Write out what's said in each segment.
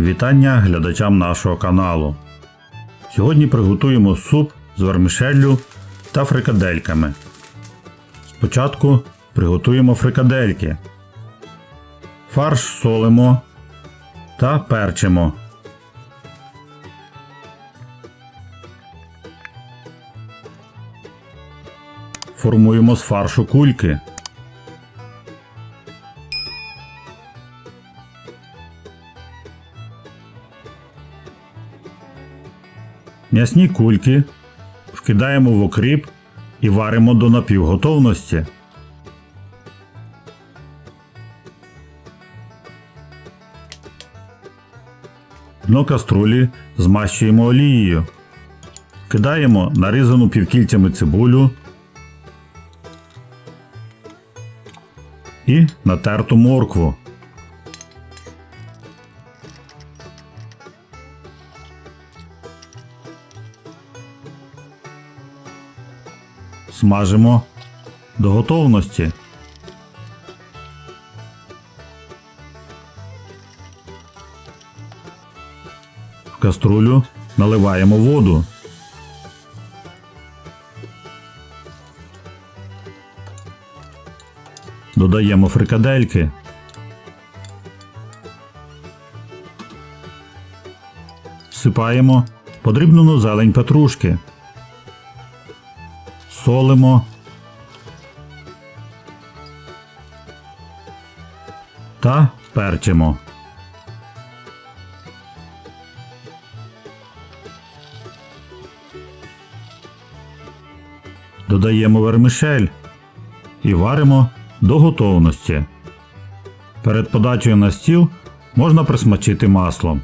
Вітання глядачам нашого каналу. Сьогодні приготуємо суп з вермішеллю та фрикадельками. Спочатку приготуємо фрикадельки. Фарш солимо та перчимо. Формуємо з фаршу кульки. М'ясні кульки вкидаємо в окріп і варимо до напівготовності. Дно каструлі змащуємо олією. Кидаємо нарізану півкільцями цибулю і натерту моркву. Смажимо до готовності. В каструлю наливаємо воду. Додаємо фрикадельки. Всипаємо подрібнену зелень петрушки. Солимо. Та перчимо. Додаємо вермишель і варимо до готовності. Перед подачею на стіл можна присмачити маслом.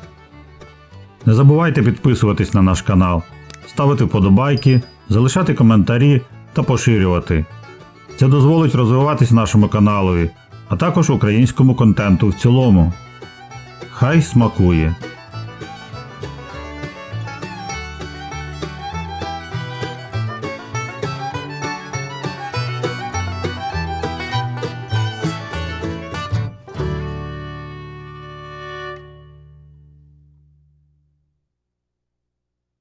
Не забувайте підписуватись на наш канал, ставити вподобайки, залишати коментарі та поширювати. Це дозволить розвиватись нашому каналові, а також українському контенту в цілому. Хай смакує!